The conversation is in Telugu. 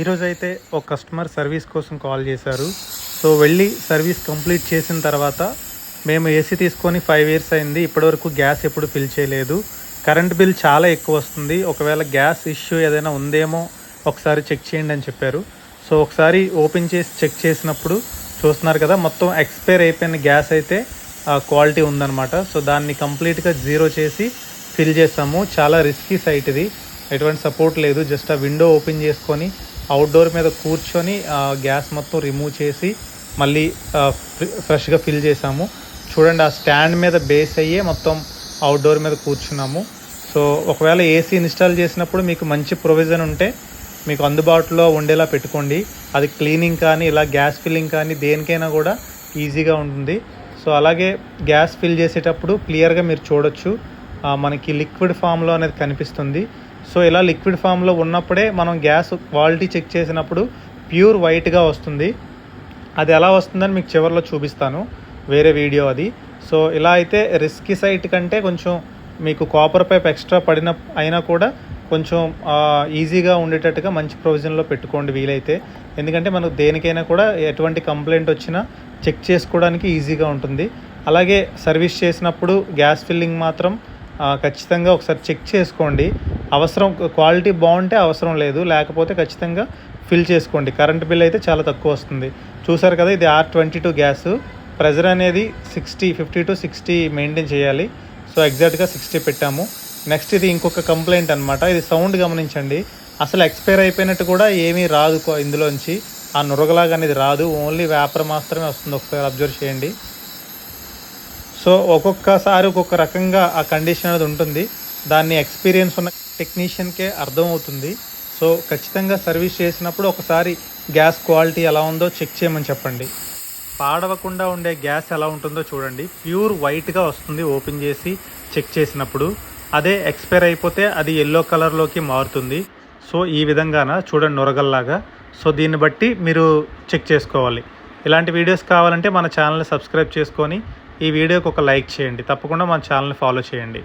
ఈరోజు అయితే ఒక కస్టమర్ సర్వీస్ కోసం కాల్ చేశారు. సో వెళ్ళి సర్వీస్ కంప్లీట్ చేసిన తర్వాత మేము ఏసీ తీసుకొని ఫైవ్ ఇయర్స్ అయింది. ఇప్పటివరకు గ్యాస్ ఎప్పుడు ఫిల్ చేయలేదు. కరెంట్ బిల్ చాలా ఎక్కువ వస్తుంది. ఒకవేళ గ్యాస్ ఇష్యూ ఏదైనా ఉందేమో ఒకసారి చెక్ చేయండి అని చెప్పారు. సో ఒకసారి ఓపెన్ చేసి చెక్ చేసినప్పుడు చూస్తున్నారు కదా మొత్తం ఎక్స్పైర్ అయిపోయిన గ్యాస్ అయితే క్వాలిటీ ఉందన్నమాట. సో దాన్ని కంప్లీట్గా జీరో చేసి ఫిల్ చేస్తాము. చాలా రిస్కీ సైట్ ఇది. ఎటువంటి సపోర్ట్ లేదు. జస్ట్ ఆ విండో ఓపెన్ చేసుకొని అవుట్డోర్ మీద కూర్చొని గ్యాస్ మొత్తం రిమూవ్ చేసి మళ్ళీ ఫ్రెష్గా ఫిల్ చేసాము. చూడండి ఆ స్టాండ్ మీద బేస్ అయ్యే మొత్తం అవుట్డోర్ మీద కూర్చున్నాము. సో ఒకవేళ ఏసీ ఇన్స్టాల్ చేసినప్పుడు మీకు మంచి ప్రొవిజన్ ఉంటే మీకు అందుబాటులో ఉండేలా పెట్టుకోండి. అది క్లీనింగ్ కానీ ఇలా గ్యాస్ ఫిల్లింగ్ కానీ దేనికైనా కూడా ఈజీగా ఉంటుంది. సో అలాగే గ్యాస్ ఫిల్ చేసేటప్పుడు క్లియర్గా మీరు చూడొచ్చు. మనకి లిక్విడ్ ఫామ్లో అనేది కనిపిస్తుంది. సో ఇలా లిక్విడ్ ఫామ్లో ఉన్నప్పుడే మనం గ్యాస్ క్వాలిటీ చెక్ చేసినప్పుడు ప్యూర్ వైట్గా వస్తుంది. అది ఎలా వస్తుందని మీకు చివరిలో చూపిస్తాను. వేరే వీడియో అది. సో ఇలా అయితే రిస్కీ సైట్ కంటే కొంచెం మీకు కాపర్ పైప్ ఎక్స్ట్రా పడిన అయినా కూడా కొంచెం ఈజీగా ఉండేటట్టుగా మంచి ప్రొవిజన్లో పెట్టుకోండి వీలైతే. ఎందుకంటే మనకు దేనికైనా కూడా ఎటువంటి కంప్లైంట్ వచ్చినా చెక్ చేసుకోవడానికి ఈజీగా ఉంటుంది. అలాగే సర్వీస్ చేసినప్పుడు గ్యాస్ ఫిల్లింగ్ మాత్రం ఖచ్చితంగా ఒకసారి చెక్ చేసుకోండి. అవసరం క్వాలిటీ బాగుంటే అవసరం లేదు. లేకపోతే ఖచ్చితంగా ఫిల్ చేసుకోండి. కరెంట్ బిల్ అయితే చాలా తక్కువ వస్తుంది. చూసారు కదా ఇది R twenty two gas. Pressure అనేది sixty fifty to sixty maintain చేయాలి. సో ఎగ్జాక్ట్గా సిక్స్టీ పెట్టాము. నెక్స్ట్ ఇది ఇంకొక కంప్లైంట్ అనమాట ఇది సౌండ్ గమనించండి. అసలు ఎక్స్పైర్ అయిపోయినట్టు కూడా ఏమీ రాదు ఇందులోంచి. ఆ నురగలాగా అనేది రాదు. ఓన్లీ వేపర్ మాత్రమే వస్తుంది. ఒకసారి అబ్జర్వ్ చేయండి. సో ఒక్కొక్కసారి ఒక్కొక్క రకంగా ఆ కండిషన్ అనేది ఉంటుంది. దాన్ని ఎక్స్పీరియన్స్ ఉన్న టెక్నీషియన్కే అర్థమవుతుంది. సో ఖచ్చితంగా సర్వీస్ చేసినప్పుడు ఒకసారి గ్యాస్ క్వాలిటీ ఎలా ఉందో చెక్ చేయమని చెప్పండి. పాడవకుండా ఉండే గ్యాస్ ఎలా ఉంటుందో చూడండి. ప్యూర్ వైట్గా వస్తుంది ఓపెన్ చేసి చెక్ చేసినప్పుడు. అదే ఎక్స్పైర్ అయిపోతే అది ఎల్లో కలర్లోకి మారుతుంది. సో ఈ విధంగాన చూడండి నొరగల్లాగా. సో దీన్ని బట్టి మీరు చెక్ చేసుకోవాలి. ఇలాంటి వీడియోస్ కావాలంటే మన ఛానల్ని సబ్స్క్రైబ్ చేసుకొని ఈ వీడియోకి ఒక లైక్ చేయండి. తప్పకుండా మన ఛానల్ని ఫాలో చేయండి.